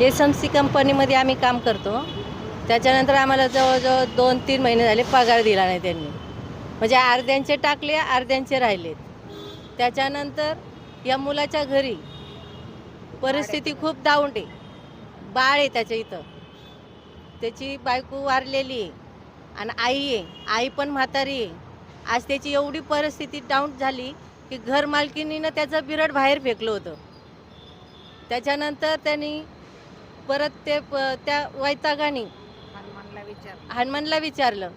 S M C कंपनीमध्ये आम्ही काम करतो. त्याच्यानंतर आम्हाला जवळजवळ दोन तीन महिने झाले पगार दिला नाही त्यांनी. म्हणजे अर्ध्यांचे टाकले अर्ध्यांचे राहिलेत. त्याच्यानंतर या मुलाच्या घरी परिस्थिती खूप डाऊन आहे. बाळ आहे त्याच्या इथं. त्याची बायको वारलेली आहे आणि आई आहे. आई पण म्हातारी आहे. आज त्याची एवढी परिस्थिती डाऊन झाली की घर मालकीनीनं त्याचं बिरड बाहेर फेकलं होतं. त्याच्यानंतर त्यांनी परत ते प- त्या वैतागाने हनुमानला विचारलं.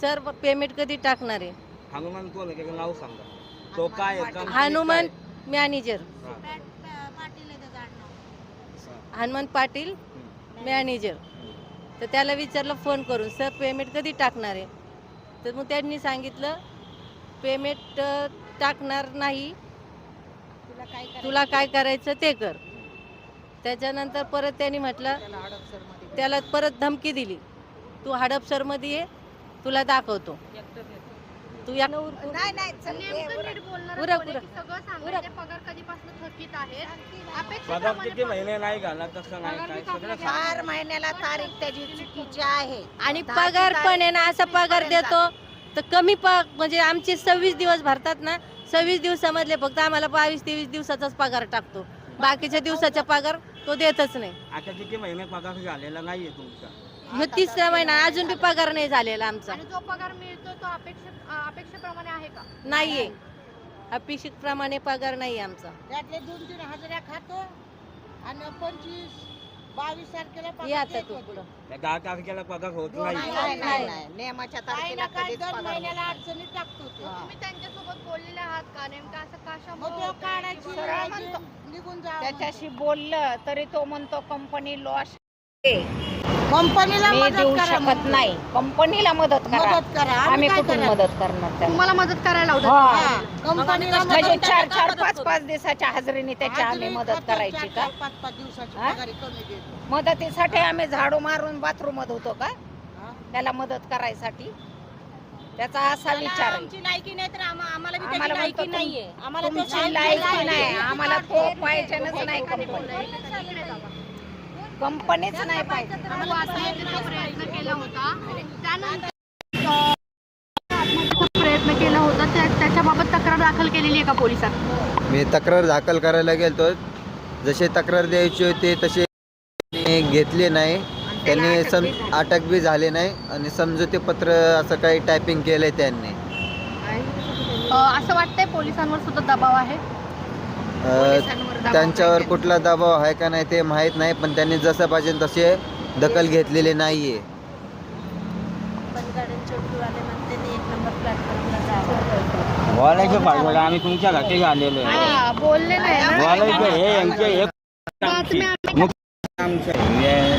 सर पेमेंट कधी टाकणार आहे? हनुमान कोण आहे त्याचं नाव सांगा. तो काय आहे, काम हनुमान मॅनेजर. हा. हनुमान पाटील मॅनेजर. तर त्याला विचारलं फोन करून सर पेमेंट कधी टाकणार आहे? तर मग त्यांनी सांगितलं पेमेंट अ, टाकणार नाही. तुला काय करायचं ते कर. त्याच्यानंतर परत त्यांनी म्हटलं त्याला परत धमकी दिली. तू हडपसरमध्ये ये तुला दाखवतो. तू या नाही नाही पगार कधीपासून थकीत पगार किती महिने नाही घाला तसं नाही. चार महिन्याला तारीख त्याची चुकीची आहे. आणि पगार पण आहे ना असा पगार देतो तर कमी प म्हणजे आमचे सव्वीस दिवस भरतात ना सव्वीस दिवसामधले फक्त आम्हाला बावीस तेवीस दिवसाचाच पगार टाकतो. बाकीच्या दिवसाचा पगार तो देतच नाही. आता किती महिने पगार झालेला नाहीये तुमचा? ह्यो तिसरा महिना अजून बी पगार नाही झालेला आमचा. आणि जो पगार मिळतो तो अपेक्षे अपेक्षेप्रमाणे आहे का? नाहीये. अपेक्षित प्रमाणे पगार नाही आमचा. त्यातले दोन तीन हजाऱ्या खातो आणि पंचवीस बावीस तारखेला पगार या आता देत. तू होते. पुढं. त्या दहा तारखेला पगार होत नाही, नाही. नाही, नाही, नाही. नियमाच्या काही तारखेला ना काही कधीच दर पगार महिन्याला टाकतो ते. मग तुम्ही त्यांच्यासोबत बोललेले आहात का? नेमकं असं मग तो? काढायची. निघून जा त्याच्याशी बोललं तरी तो म्हणतो कंपनी लॉस कंपनीला मी मदत देऊ करा शकत म्हणतो. नाही कंपनीला मदत करा मदत करा आम्ही काय कुठून करा? मदत करणार त्याला तुम्हाला मदत करायला. लावतात हा, कंपनीला म्हणजे मदत चार करा. चार पाच पाच दिवसाच्या हजेरीने त्याची आम्ही मदत करायची का चार, पाच पाच दिवसाची हा? पगारी कमी देतो. मदतीसाठी आम्ही झाडू मारून बाथरूम होतो का हा? त्याला मदत करायसाठी त्याचा असा विचार आहे. आमची लायकी नाही तर आम्हा- आम्हाला बी आम्हाला त्याची म्हणतो लायकी नाहीये आम्हाला तुमची लायकी नाही. आम्हाला तो पाहिजेच नाही कंपनी. कंपनीच नाही पाहिजे प्रयत्न केला होता. त्यानंतर आत्महत्येचा प्रयत्न केला होता. त्या- त्याच्याबाबत तक्रार दाखल केलेली आहे का पोलिसात मी तक्रार दाखल करायला गेलतो. जसे तक्रार द्यायची होती तसे त्यांनी घेतले नाही. त्यांनी सम अटक बी झाले. नाही आणि समजुती पत्र असं काही टायपिंग केलंय त्यांनी. अ, असं वाटतंय पोलिसांवर सुद्धा दबाव आहे? त्यांच्यावर कुठला दबाव आहे का नाही ते माहीत नाही पण त्यांनी जसं पाहिजे तसे दखल घेतलेले नाहीये. बोलायचं पाहिजे आम्ही तुमच्या घाटी आलेलो आहे. हा, बोलले नाही ना. बोलायचं हे यांचे हे बातम्या आमचं हे